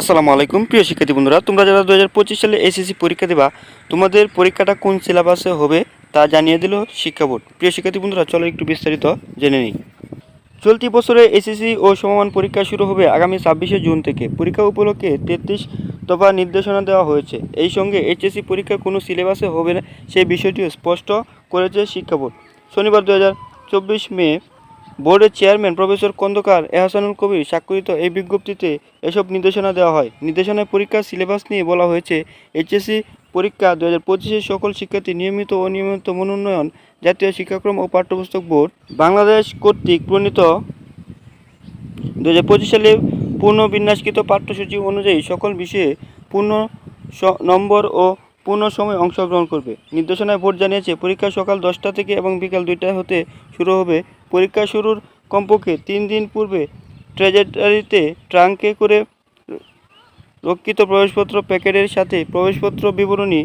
আসসালামু আলাইকুম। প্রিয় শিক্ষার্থী বন্ধুরা, তোমরা যারা দু হাজার পঁচিশ সালে এসএসসি পরীক্ষা দেবা, তোমাদের পরীক্ষাটা কোন সিলেবাসে হবে তা জানিয়ে দিল শিক্ষা বোর্ড। প্রিয় শিক্ষার্থী বন্ধুরা, চলো একটু বিস্তারিত জেনে নিই। চলতি বছরে এসএসসি ও সমমান পরীক্ষা শুরু হবে আগামী ছাব্বিশে জুন থেকে। পরীক্ষা উপলক্ষে তেত্রিশ দফা নির্দেশনা দেওয়া হয়েছে। এই সঙ্গে এইচএসসি পরীক্ষা কোনো সিলেবাসে হবে না, সেই বিষয়টিও স্পষ্ট করেছে শিক্ষা বোর্ড। শনিবার দু চব্বিশ মে বোর্ডের চেয়ারম্যান প্রফেসর কন্দকার এহসানুল কবির স্বাক্ষরিত এই বিজ্ঞপ্তিতে এসব নির্দেশনা দেওয়া হয়। নির্দেশনায় পরীক্ষার সিলেবাস নিয়ে বলা হয়েছে, এইচএসসি পরীক্ষা দু হাজার পঁচিশের সকল শিক্ষার্থী নিয়মিত ও অনিয়মিত মনোন্নয়ন জাতীয় শিক্ষাক্রম ও পাঠ্যপুস্তক বোর্ড, বাংলাদেশ কর্তৃক প্রণীত দু হাজার পঁচিশ সালে পূর্ণ বিন্যাসকৃত পাঠ্যসূচি অনুযায়ী সকল বিষয়ে পূর্ণ নম্বর ও পূর্ণ সময় অংশগ্রহণ করবে। নির্দেশনায় বোর্ড জানিয়েছে, পরীক্ষা সকাল দশটা থেকে এবং বিকাল দুইটা হতে শুরু হবে। পরীক্ষা শুরুর কমপক্ষে তিন দিন পূর্বে ট্রেজেটারিতে ট্রাঙ্কে করে রক্ষিত প্রবেশপত্র, প্যাকেটের সাথে প্রবেশপত্র বিবরণী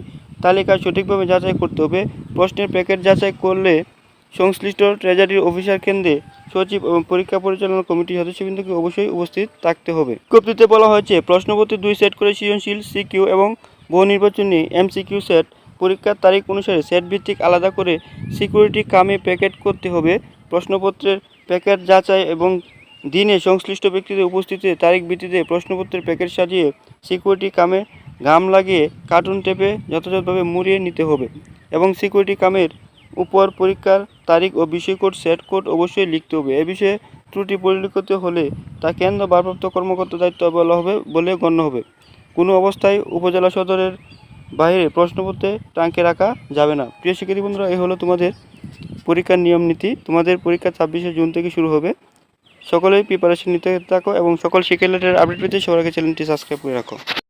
তালিকা সঠিকভাবে যাচাই করতে হবে। প্রশ্নের প্যাকেট যাচাই করলে সংশ্লিষ্ট ট্রেজারির অফিসার কেন্দ্রে সচিব এবং পরীক্ষা পরিচালনা কমিটির সদস্যবৃন্দকে অবশ্যই উপস্থিত থাকতে হবে। বিজ্ঞপ্তিতে বলা হয়েছে, প্রশ্নপত্রে দুই সেট করে সৃজনশীল, সিকিউ এবং বহু নির্বাচনী এমসিকিউ সেট পরীক্ষার তারিখ অনুসারে সেট ভিত্তিক আলাদা করে সিকিউরিটি কামে প্যাকেট করতে হবে। প্রশ্নপত্রের প্যাকেট যাচাই এবং দিনে সংশ্লিষ্ট ব্যক্তিদের উপস্থিতিতে তারিখ ভিত্তিতে প্রশ্নপত্রের প্যাকেট সাজিয়ে সিকিউরিটি কামে ঘাম লাগিয়ে কার্টুন টেপে যথাযথভাবে মুড়িয়ে নিতে হবে এবং সিকিউরিটি কামের উপর পরীক্ষার তারিখ ও বিষয় কোড সেট কোড অবশ্যই লিখতে হবে। এ বিষয়ে ত্রুটি পরিলক্ষিত হলে তা কেন্দ্র ভারপ্রাপ্ত কর্মকর্তার দায়িত্ব বলা হবে বলে গণ্য হবে। কোনো অবস্থায় উপজেলা সদরের বাইরে প্রশ্নপত্রে টাঙ্কে রাখা যাবে না। প্রিয় শিক্ষার্থী বন্ধুরা এই হলো তোমাদের পরীক্ষার নিয়ম নীতি। তোমাদের পরীক্ষা ছাব্বিশে জুন থেকে শুরু হবে। সকলেই প্রিপারেশন নিতে থাকো এবং সকল শিক্ষার্থীদের আপডেট পেতে সবাইকে চ্যানেলটি সাবস্ক্রাইব করে রাখো।